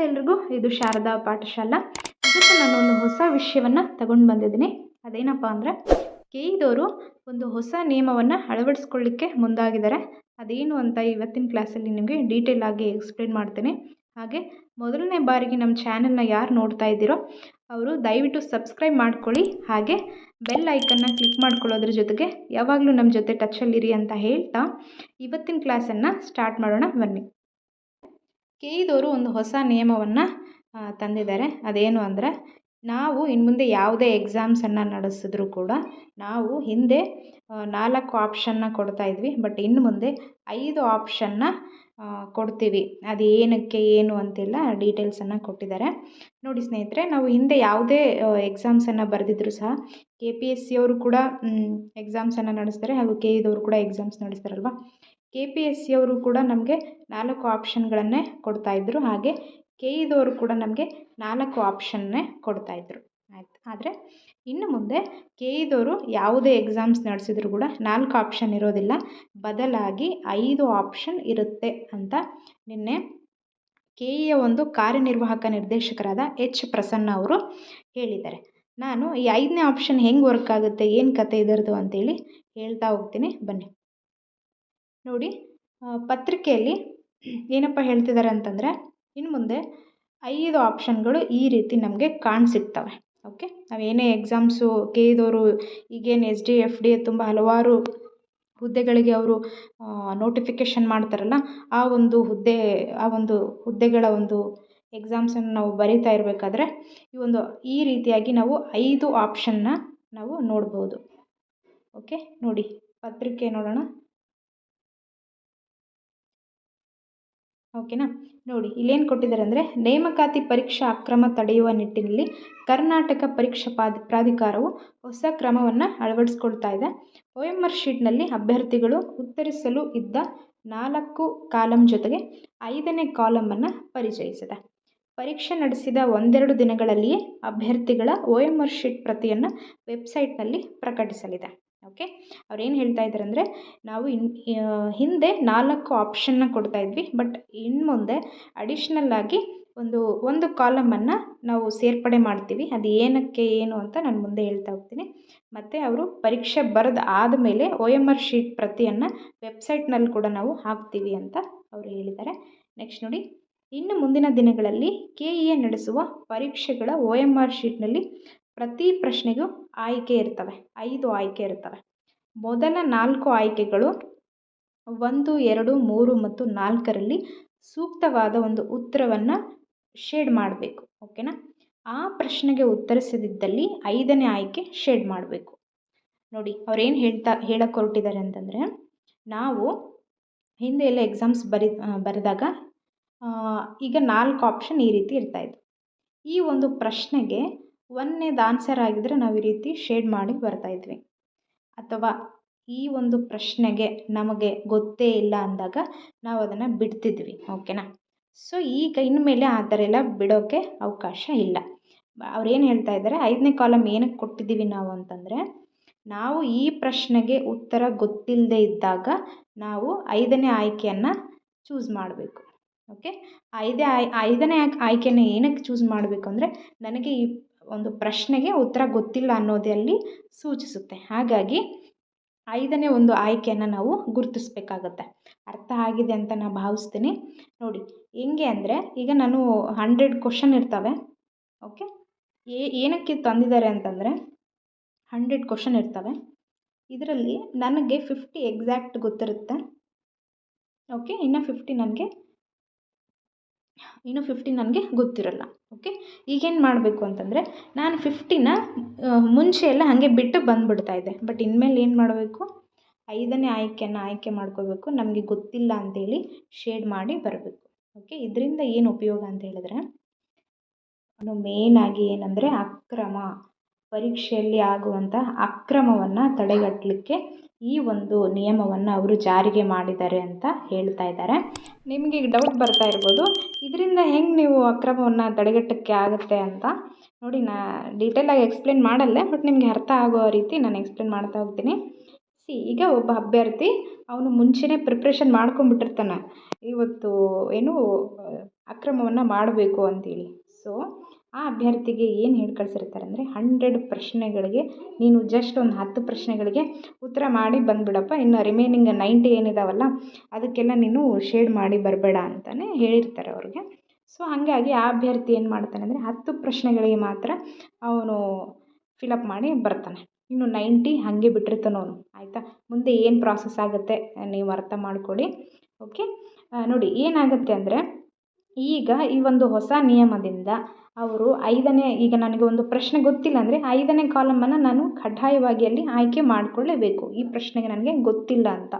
ನಮಸ್ತೆ ಎಲ್ರಿಗೂ ಇದು ಶಾರದಾ ಪಾಠಶಾಲಾ. ಇದಕ್ಕೆ ನಾನು ಒಂದು ಹೊಸ ವಿಷಯವನ್ನು ತಗೊಂಡು ಬಂದಿದ್ದೀನಿ. ಅದೇನಪ್ಪ ಅಂದರೆ ಕೆ ಇದವರು ಒಂದು ಹೊಸ ನಿಯಮವನ್ನು ಅಳವಡಿಸ್ಕೊಳ್ಳಿಕ್ಕೆ ಮುಂದಾಗಿದ್ದಾರೆ. ಅದೇನು ಅಂತ ಇವತ್ತಿನ ಕ್ಲಾಸಲ್ಲಿ ನಿಮಗೆ ಡೀಟೇಲ್ ಆಗಿ ಎಕ್ಸ್ಪ್ಲೇನ್ ಮಾಡ್ತೀನಿ. ಹಾಗೆ ಮೊದಲನೇ ಬಾರಿಗೆ ನಮ್ಮ ಚಾನಲ್ನ ಯಾರು ನೋಡ್ತಾ ಇದ್ದೀರೋ, ಅವರು ದಯವಿಟ್ಟು ಸಬ್ಸ್ಕ್ರೈಬ್ ಮಾಡ್ಕೊಳ್ಳಿ. ಹಾಗೆ ಬೆಲ್ ಐಕನ್ನ ಕ್ಲಿಕ್ ಮಾಡ್ಕೊಳ್ಳೋದ್ರ ಜೊತೆಗೆ ಯಾವಾಗಲೂ ನಮ್ಮ ಜೊತೆ ಟಚಲ್ಲಿರಿ ಅಂತ ಹೇಳ್ತಾ ಇವತ್ತಿನ ಕ್ಲಾಸನ್ನು ಸ್ಟಾರ್ಟ್ ಮಾಡೋಣ ಬನ್ನಿ. ಕೆ ಇದವರು ಒಂದು ಹೊಸ ನಿಯಮವನ್ನು ತಂದಿದ್ದಾರೆ. ಅದೇನು ಅಂದರೆ, ನಾವು ಇನ್ನು ಮುಂದೆ ಯಾವುದೇ ಎಕ್ಸಾಮ್ಸನ್ನು ನಡೆಸಿದ್ರೂ ಕೂಡ ನಾವು ಹಿಂದೆ ನಾಲ್ಕು ಆಪ್ಷನ್ನ ಕೊಡ್ತಾ ಇದ್ವಿ. ಬಟ್ ಇನ್ನು ಮುಂದೆ ಐದು ಆಪ್ಷನ್ನ ಕೊಡ್ತೀವಿ. ಅದು ಏನಕ್ಕೆ ಏನು ಅಂತೆಲ್ಲ ಡೀಟೇಲ್ಸನ್ನು ಕೊಟ್ಟಿದ್ದಾರೆ. ನೋಡಿ ಸ್ನೇಹಿತರೆ, ನಾವು ಹಿಂದೆ ಯಾವುದೇ ಎಕ್ಸಾಮ್ಸನ್ನು ಬರೆದಿದ್ರು ಸಹ ಕೆ ಪಿ ಎಸ್ ಸಿ ಅವರು ಕೂಡ ಎಕ್ಸಾಮ್ಸನ್ನು ನಡೆಸ್ತಾರೆ. ಹಾಗೂ ಕೆ ಇದವರು ಕೂಡ ಎಕ್ಸಾಮ್ಸ್ ನಡೆಸ್ತಾರಲ್ವ? ಕೆ ಪಿ ಎಸ್ ಸಿ ಅವರು ಕೂಡ ನಮಗೆ ನಾಲ್ಕು ಆಪ್ಷನ್ಗಳನ್ನೇ ಕೊಡ್ತಾಯಿದ್ರು ಹಾಗೆ ಕೆ ಇದವರು ಕೂಡ ನಮಗೆ ನಾಲ್ಕು ಆಪ್ಷನ್ನೇ ಕೊಡ್ತಾಯಿದ್ರು ಆಯ್ತು. ಆದರೆ ಇನ್ನು ಮುಂದೆ ಕೆ ಇದವರು ಯಾವುದೇ ಎಕ್ಸಾಮ್ಸ್ ನಡೆಸಿದ್ರು ಕೂಡ ನಾಲ್ಕು ಆಪ್ಷನ್ ಇರೋದಿಲ್ಲ. ಬದಲಾಗಿ ಐದು ಆಪ್ಷನ್ ಇರುತ್ತೆ ಅಂತ ನಿನ್ನೆ ಕೆ ಇಯ ಒಂದು ಕಾರ್ಯನಿರ್ವಾಹಕ ನಿರ್ದೇಶಕರಾದ ಎಚ್ ಪ್ರಸನ್ನ ಅವರು ಹೇಳಿದ್ದಾರೆ. ನಾನು ಈ ಐದನೇ ಆಪ್ಷನ್ ಹೆಂಗೆ ವರ್ಕ್ ಆಗುತ್ತೆ, ಏನು ಕತೆ ಇದರದು ಅಂತೇಳಿ ಹೇಳ್ತಾ ಹೋಗ್ತೀನಿ. ಬನ್ನಿ. ನೋಡಿ ಪತ್ರಿಕೆಯಲ್ಲಿ ಏನಪ್ಪ ಹೇಳ್ತಿದ್ದಾರೆ ಅಂತಂದರೆ ಇನ್ನು ಮುಂದೆ ಐದು ಆಪ್ಷನ್ಗಳು ಈ ರೀತಿ ನಮಗೆ ಕಾಣಿಸಿರ್ತವೆ ಓಕೆ ನಾವು ಏನೇ ಎಕ್ಸಾಮ್ಸು ಕೆ ಈಗೇನು ಎಸ್ ಡಿ ಎಫ್ ಡಿ ತುಂಬ ಹಲವಾರು ಹುದ್ದೆಗಳಿಗೆ ಅವರು ನೋಟಿಫಿಕೇಷನ್ ಮಾಡ್ತಾರಲ್ಲ, ಆ ಒಂದು ಹುದ್ದೆ, ಆ ಒಂದು ಹುದ್ದೆಗಳ ಒಂದು ಎಕ್ಸಾಮ್ಸನ್ನು ನಾವು ಬರಿತಾ ಇರಬೇಕಾದ್ರೆ, ಈ ಒಂದು, ಈ ರೀತಿಯಾಗಿ ನಾವು ಐದು ಆಪ್ಷನ್ನ ನಾವು ನೋಡ್ಬೋದು. ಓಕೆ ನೋಡಿ, ಪತ್ರಿಕೆ ನೋಡೋಣ. ಓಕೆನಾ? ನೋಡಿ, ಇಲ್ಲೇನು ಕೊಟ್ಟಿದ್ದಾರೆ ಅಂದರೆ ನೇಮಕಾತಿ ಪರೀಕ್ಷಾ ಅಕ್ರಮ ತಡೆಯುವ ನಿಟ್ಟಿನಲ್ಲಿ ಕರ್ನಾಟಕ ಪರೀಕ್ಷಾ ಪಾದ್, ಪ್ರಾಧಿಕಾರವು ಹೊಸ ಕ್ರಮವನ್ನು ಅಳವಡಿಸ್ಕೊಳ್ತಾ ಇದೆ. ಒ ಎಂ ಆರ್ ಶೀಟ್ನಲ್ಲಿ ಅಭ್ಯರ್ಥಿಗಳು ಉತ್ತರಿಸಲು ಇದ್ದ ನಾಲ್ಕು ಕಾಲಮ್ ಜೊತೆಗೆ ಐದನೇ ಕಾಲಮನ್ನು ಪರಿಚಯಿಸಿದೆ. ಪರೀಕ್ಷೆ ನಡೆಸಿದ ಒಂದೆರಡು ದಿನಗಳಲ್ಲಿಯೇ ಅಭ್ಯರ್ಥಿಗಳ ಒ ಎಂ ಆರ್ ಶೀಟ್ ಪ್ರತಿಯನ್ನು ವೆಬ್ಸೈಟ್ನಲ್ಲಿ ಪ್ರಕಟಿಸಲಿದೆ. ಓಕೆ ಅವ್ರು ಏನು ಹೇಳ್ತಾ ಇದ್ದಾರೆ ಅಂದರೆ, ನಾವು ಇನ್ ಹಿಂದೆ ನಾಲ್ಕು ಆಪ್ಷನ್ನ ಕೊಡ್ತಾ ಇದ್ವಿ ಬಟ್ ಇನ್ನು ಮುಂದೆ ಅಡಿಷ್ನಲ್ ಆಗಿ ಒಂದು ಒಂದು ಕಾಲಮನ್ನು ನಾವು ಸೇರ್ಪಡೆ ಮಾಡ್ತೀವಿ. ಅದು ಏನಕ್ಕೆ ಏನು ಅಂತ ನಾನು ಮುಂದೆ ಹೇಳ್ತಾ ಹೋಗ್ತೀನಿ. ಮತ್ತು ಅವರು ಪರೀಕ್ಷೆ ಬರೆದು ಆದಮೇಲೆ ಒ ಎಂ ಆರ್ ಶೀಟ್ ಪ್ರತಿಯನ್ನು ವೆಬ್ಸೈಟ್ನಲ್ಲಿ ಕೂಡ ನಾವು ಹಾಕ್ತೀವಿ ಅಂತ ಅವರು ಹೇಳಿದ್ದಾರೆ ನೆಕ್ಸ್ಟ್ ನೋಡಿ. ಇನ್ನು ಮುಂದಿನ ದಿನಗಳಲ್ಲಿ ಕೆ ಇ ಎ ನಡೆಸುವ ಪರೀಕ್ಷೆಗಳ ಒ ಎಂ ಆರ್ ಶೀಟ್ನಲ್ಲಿ ಪ್ರತಿ ಪ್ರಶ್ನೆಗೂ ಆಯ್ಕೆ ಇರ್ತವೆ, ಐದು ಆಯ್ಕೆ ಇರ್ತವೆ. ಮೊದಲ ನಾಲ್ಕು ಆಯ್ಕೆಗಳು ಒಂದು, ಎರಡು, ಮೂರು ಮತ್ತು ನಾಲ್ಕರಲ್ಲಿ ಸೂಕ್ತವಾದ ಒಂದು ಉತ್ತರವನ್ನು ಶೇಡ್ ಮಾಡಬೇಕು, ಓಕೆನಾ? ಆ ಪ್ರಶ್ನೆಗೆ ಉತ್ತರಿಸದಿದ್ದಲ್ಲಿ ಐದನೇ ಆಯ್ಕೆ ಶೇಡ್ ಮಾಡಬೇಕು. ನೋಡಿ, ಅವ್ರೇನು ಹೇಳ್ತಾ ಹೇಳಕ್ಕೆ ಹೊರಟಿದ್ದಾರೆ ಅಂತಂದರೆ, ನಾವು ಹಿಂದೆ ಎಲ್ಲ ಎಕ್ಸಾಮ್ಸ್ ಬರಿ, ಬರೆದಾಗ ಈಗ ನಾಲ್ಕು ಆಪ್ಷನ್ ಈ ರೀತಿ ಇರ್ತಾಯಿತ್ತು ಈ ಒಂದು ಪ್ರಶ್ನೆಗೆ ಒಂದನೇದು ಆನ್ಸರ್ ಆಗಿದ್ದರೆ ನಾವು ಈ ರೀತಿ ಶೇಡ್ ಮಾಡಿ ಬರ್ತಾಯಿದ್ವಿ ಅಥವಾ ಈ ಒಂದು ಪ್ರಶ್ನೆಗೆ ನಮಗೆ ಗೊತ್ತೇ ಇಲ್ಲ ಅಂದಾಗ ನಾವು ಅದನ್ನು ಬಿಡ್ತಿದ್ವಿ ಓಕೆನಾ ಸೊ ಈಗ ಇನ್ಮೇಲೆ ಆ ಥರ ಎಲ್ಲ ಬಿಡೋಕ್ಕೆ ಅವಕಾಶ ಇಲ್ಲ. ಅವ್ರೇನು ಹೇಳ್ತಾ ಇದ್ದಾರೆ, ಐದನೇ ಕಾಲಮ್ ಏನಕ್ಕೆ ಕೊಟ್ಟಿದ್ದೀವಿ ನಾವು ಅಂತಂದರೆ, ನಾವು ಈ ಪ್ರಶ್ನೆಗೆ ಉತ್ತರ ಗೊತ್ತಿಲ್ಲದೆ ಇದ್ದಾಗ ನಾವು ಐದನೇ ಆಯ್ಕೆಯನ್ನು ಚೂಸ್ ಮಾಡಬೇಕು ಓಕೆ ಐದೇ ಐದನೇ ಆಯ್ಕೆನ ಏನಕ್ಕೆ ಚೂಸ್ ಮಾಡಬೇಕು ಅಂದರೆ, ನನಗೆ ಈ ಒಂದು ಪ್ರಶ್ನೆಗೆ ಉತ್ತರ ಗೊತ್ತಿಲ್ಲ ಅನ್ನೋದಲ್ಲಿ ಸೂಚಿಸುತ್ತೆ. ಹಾಗಾಗಿ ಐದನೇ ಒಂದು ಆಯ್ಕೆಯನ್ನು ನಾವು ಗುರುತಿಸ್ಬೇಕಾಗತ್ತೆ. ಅರ್ಥ ಆಗಿದೆ ಅಂತ ನಾನು ಭಾವಿಸ್ತೀನಿ. ನೋಡಿ, ಹೆಂಗೆ ಅಂದರೆ ಈಗ ನಾನು ಹಂಡ್ರೆಡ್ ಕ್ವಶನ್ ಇರ್ತವೆ ಓಕೆ ಏನಕ್ಕೆ ತಂದಿದ್ದಾರೆ ಅಂತಂದರೆ ಹಂಡ್ರೆಡ್ ಕ್ವಶನ್ ಇರ್ತವೆ. ಇದರಲ್ಲಿ ನನಗೆ ಫಿಫ್ಟಿ ಎಕ್ಸಾಕ್ಟ್ ಗೊತ್ತಿರುತ್ತೆ ಓಕೆ ಇನ್ನು ಫಿಫ್ಟಿ ನನಗೆ ಇನ್ನು ಫಿಫ್ಟಿ ನನಗೆ ಗೊತ್ತಿರಲ್ಲ ಓಕೆ ಈಗೇನು ಮಾಡಬೇಕು ಅಂತಂದರೆ, ನಾನು ಫಿಫ್ಟಿನ ಮುಂಚೆ ಎಲ್ಲ ಹಾಗೆ ಬಿಟ್ಟು ಬಂದುಬಿಡ್ತಾ ಇದ್ದೆ. ಬಟ್ ಇನ್ಮೇಲೆ ಏನು ಮಾಡಬೇಕು? ಐದನೇ ಆಯ್ಕೆಯನ್ನು ಆಯ್ಕೆ ಮಾಡ್ಕೋಬೇಕು, ನಮಗೆ ಗೊತ್ತಿಲ್ಲ ಅಂತೇಳಿ ಶೇಡ್ ಮಾಡಿ ಬರಬೇಕು ಓಕೆ ಇದರಿಂದ ಏನು ಉಪಯೋಗ ಅಂತ ಹೇಳಿದ್ರೆ ಮೇಯ್ನಾಗಿ ಏನಂದರೆ ಅಕ್ರಮ. ಪರೀಕ್ಷೆಯಲ್ಲಿ ಆಗುವಂಥ ಅಕ್ರಮವನ್ನು ತಡೆಗಟ್ಟಲಿಕ್ಕೆ ಈ ಒಂದು ನಿಯಮವನ್ನು ಅವರು ಜಾರಿಗೆ ಮಾಡಿದ್ದಾರೆ ಅಂತ ಹೇಳ್ತಾ ಇದ್ದಾರೆ. ನಿಮಗೆ ಈಗ ಡೌಟ್ ಬರ್ತಾ ಇರ್ಬೋದು. ಇದರಿಂದ ಹೆಂಗೆ ನೀವು ಅಕ್ರಮವನ್ನು ತಡೆಗಟ್ಟಕ್ಕೆ ಆಗುತ್ತೆ ಅಂತ ನೋಡಿ, ನಾ ಡೀಟೇಲಾಗಿ ಎಕ್ಸ್ಪ್ಲೇನ್ ಮಾಡಲ್ಲೇ ಬಟ್ ನಿಮಗೆ ಅರ್ಥ ಆಗೋ ರೀತಿ ನಾನು ಎಕ್ಸ್ಪ್ಲೇನ್ ಮಾಡ್ತಾ ಹೋಗ್ತೀನಿ. ಸಿ, ಈಗ ಒಬ್ಬ ಅಭ್ಯರ್ಥಿ ಅವನು ಮುಂಚೆನೇ ಪ್ರಿಪ್ರೇಷನ್ ಮಾಡ್ಕೊಂಡ್ಬಿಟ್ಟಿರ್ತಾನೆ. ಇವತ್ತು ಏನು ಅಕ್ರಮವನ್ನು ಮಾಡಬೇಕು ಅಂತೇಳಿ ಸೊ ಆ ಅಭ್ಯರ್ಥಿಗೆ ಏನು ಹೇಳಿ ಕಳಿಸಿರ್ತಾರೆ ಅಂದರೆ ಹಂಡ್ರೆಡ್ ಪ್ರಶ್ನೆಗಳಿಗೆ ನೀನು ಜಸ್ಟ್ ಒಂದು ಹತ್ತು ಪ್ರಶ್ನೆಗಳಿಗೆ ಉತ್ತರ ಮಾಡಿ ಬಂದುಬಿಡಪ್ಪ. ಇನ್ನು ರಿಮೈನಿಂಗ್ ನೈಂಟಿ ಏನಿದಾವಲ್ಲ, ಅದಕ್ಕೆಲ್ಲ ನೀನು ಶೇಡ್ ಮಾಡಿ ಬರಬೇಡ ಅಂತಲೇ ಹೇಳಿರ್ತಾರೆ ಅವ್ರಿಗೆ. ಸೊ ಹಾಗಾಗಿ ಆ ಅಭ್ಯರ್ಥಿ ಏನು ಮಾಡ್ತಾನೆ ಅಂದರೆ ಹತ್ತು ಪ್ರಶ್ನೆಗಳಿಗೆ ಮಾತ್ರ ಅವನು ಫಿಲಪ್ ಮಾಡಿ ಬರ್ತಾನೆ. ಇನ್ನು ನೈಂಟಿ ಹಾಗೆ ಬಿಟ್ಟಿರ್ತಾನೆ ಅವನು. ಆಯಿತಾ? ಮುಂದೆ ಏನು ಪ್ರಾಸೆಸ್ ಆಗುತ್ತೆ, ನೀವು ಅರ್ಥ ಮಾಡ್ಕೊಳ್ಳಿ. ಓಕೆ ನೋಡಿ ಏನಾಗುತ್ತೆ ಅಂದರೆ ಈಗ ಈ ಒಂದು ಹೊಸ ನಿಯಮದಿಂದ ಅವರು ಐದನೇ, ಈಗ ನನಗೆ ಒಂದು ಪ್ರಶ್ನೆ ಗೊತ್ತಿಲ್ಲ ಅಂದರೆ ಐದನೇ ಕಾಲಮನ್ನು ನಾನು ಕಡ್ಡಾಯವಾಗಿ ಅಲ್ಲಿ ಆಯ್ಕೆ ಮಾಡಿಕೊಳ್ಳೇಬೇಕು. ಈ ಪ್ರಶ್ನೆಗೆ ನನಗೆ ಗೊತ್ತಿಲ್ಲ ಅಂತ.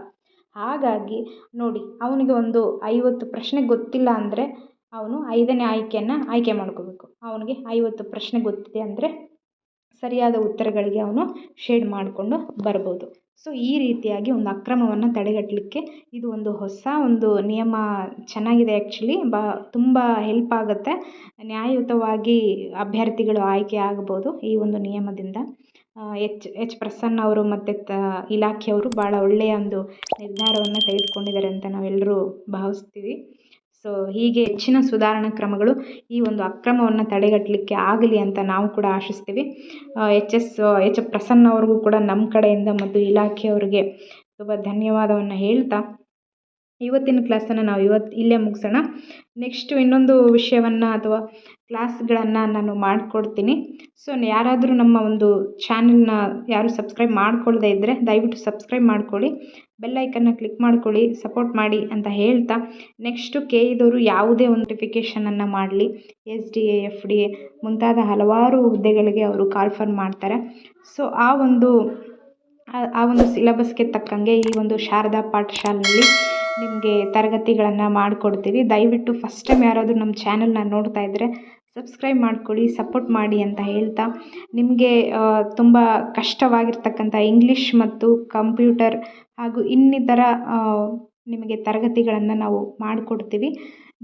ಹಾಗಾಗಿ ನೋಡಿ, ಅವನಿಗೆ ಒಂದು ಐವತ್ತು ಪ್ರಶ್ನೆ ಗೊತ್ತಿಲ್ಲ ಅಂದರೆ ಅವನು ಐದನೇ ಆಯ್ಕೆಯನ್ನು ಆಯ್ಕೆ ಮಾಡ್ಕೋಬೇಕು. ಅವನಿಗೆ ಐವತ್ತು ಪ್ರಶ್ನೆ ಗೊತ್ತಿದೆ ಅಂದರೆ ಸರಿಯಾದ ಉತ್ತರಗಳಿಗೆ ಅವನು ಶೇಡ್ ಮಾಡಿಕೊಂಡು ಬರ್ಬೋದು. ಸೊ ಈ ರೀತಿಯಾಗಿ ಒಂದು ಅಕ್ರಮವನ್ನು ತಡೆಗಟ್ಟಲಿಕ್ಕೆ ಇದು ಒಂದು ಹೊಸ ಒಂದು ನಿಯಮ ಚೆನ್ನಾಗಿದೆ ಆ್ಯಕ್ಚುಲಿ ಬ, ತುಂಬ ಹೆಲ್ಪ್ ಆಗುತ್ತೆ. ನ್ಯಾಯಯುತವಾಗಿ ಅಭ್ಯರ್ಥಿಗಳು ಆಯ್ಕೆ ಆಗ್ಬೋದು ಈ ಒಂದು ನಿಯಮದಿಂದ. ಎಚ್ ಎಚ್ ಪ್ರಸನ್ನ ಅವರು ಮತ್ತು ತ ಇಲಾಖೆಯವರು ಭಾಳ ಒಳ್ಳೆಯ ಒಂದು ನಿರ್ಧಾರವನ್ನು ತೆಗೆದುಕೊಂಡಿದ್ದಾರೆ ಅಂತ ನಾವೆಲ್ಲರೂ ಭಾವಿಸ್ತೀವಿ. ಸೊ ಹೀಗೆ ಹೆಚ್ಚಿನ ಸುಧಾರಣಾ ಕ್ರಮಗಳು ಈ ಒಂದು ಅಕ್ರಮವನ್ನು ತಡೆಗಟ್ಟಲಿಕ್ಕೆ ಆಗಲಿ ಅಂತ ನಾವು ಕೂಡ ಆಶಿಸ್ತೀವಿ. ಎಚ್ ಎಸ್, ಎಚ್ ಪ್ರಸನ್ನ ಅವ್ರಿಗೂ ಕೂಡ ನಮ್ಮ ಕಡೆಯಿಂದ ಮತ್ತು ಇಲಾಖೆಯವ್ರಿಗೆ ತುಂಬ ಧನ್ಯವಾದವನ್ನು ಹೇಳ್ತಾ ಇವತ್ತಿನ ಕ್ಲಾಸನ್ನು ನಾವು ಇವತ್ತು ಇಲ್ಲೇ ಮುಗಿಸೋಣ. ನೆಕ್ಸ್ಟು ಇನ್ನೊಂದು ವಿಷಯವನ್ನು ಅಥವಾ ಕ್ಲಾಸ್ಗಳನ್ನು ನಾನು ಮಾಡಿಕೊಡ್ತೀನಿ. ಸೊ, ಯಾರಾದರೂ ನಮ್ಮ ಒಂದು ಚಾನಲ್ನ ಯಾರು ಸಬ್ಸ್ಕ್ರೈಬ್ ಮಾಡ್ಕೊಳ್ಳದೇ ಇದ್ದರೆ ದಯವಿಟ್ಟು ಸಬ್ಸ್ಕ್ರೈಬ್ ಮಾಡ್ಕೊಳ್ಳಿ. ಬೆಲ್ಲೈಕನ್ನ ಕ್ಲಿಕ್ ಮಾಡ್ಕೊಳ್ಳಿ, ಸಪೋರ್ಟ್ ಮಾಡಿ ಅಂತ ಹೇಳ್ತಾ, ನೆಕ್ಸ್ಟು ಕೆ ಇದವರು ಯಾವುದೇ ಒಂದು ನೋಟಿಫಿಕೇಷನನ್ನು ಮಾಡಲಿ. S D A, F D A ಮುಂತಾದ ಹಲವಾರು ಹುದ್ದೆಗಳಿಗೆ ಅವರು ಕಾಲ್ಫರ್ ಮಾಡ್ತಾರೆ. ಸೊ, ಆ ಒಂದು ಆ ಒಂದು ಸಿಲಬಸ್ಗೆ ತಕ್ಕಂಗೆ ಈ ಒಂದು ಶಾರದಾ ಪಾಠಶಾಲೆಯಲ್ಲಿ ನಿಮಗೆ ತರಗತಿಗಳನ್ನು ಮಾಡಿಕೊಡ್ತೀವಿ. ದಯವಿಟ್ಟು ಫಸ್ಟ್ ಟೈಮ್ ಯಾರಾದರೂ ನಮ್ಮ ಚಾನಲ್ನ ನೋಡ್ತಾ ಇದ್ದರೆ ಸಬ್ಸ್ಕ್ರೈಬ್ ಮಾಡ್ಕೊಳ್ಳಿ ಸಪೋರ್ಟ್ ಮಾಡಿ ಅಂತ ಹೇಳ್ತಾ. ನಿಮಗೆ ತುಂಬ ಕಷ್ಟವಾಗಿರ್ತಕ್ಕಂಥ ಇಂಗ್ಲೀಷ್ ಮತ್ತು ಕಂಪ್ಯೂಟರ್ ಹಾಗೂ ಇನ್ನಿತರ ನಿಮಗೆ ತರಗತಿಗಳನ್ನು ನಾವು ಮಾಡಿಕೊಡ್ತೀವಿ.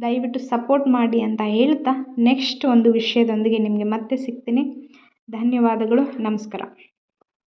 ದಯವಿಟ್ಟು ಸಪೋರ್ಟ್ ಮಾಡಿ ಅಂತ ಹೇಳ್ತಾ ನೆಕ್ಸ್ಟ್ ಒಂದು ವಿಷಯದೊಂದಿಗೆ ನಿಮಗೆ ಮತ್ತೆ ಸಿಗ್ತೀನಿ. ಧನ್ಯವಾದಗಳು, ನಮಸ್ಕಾರ.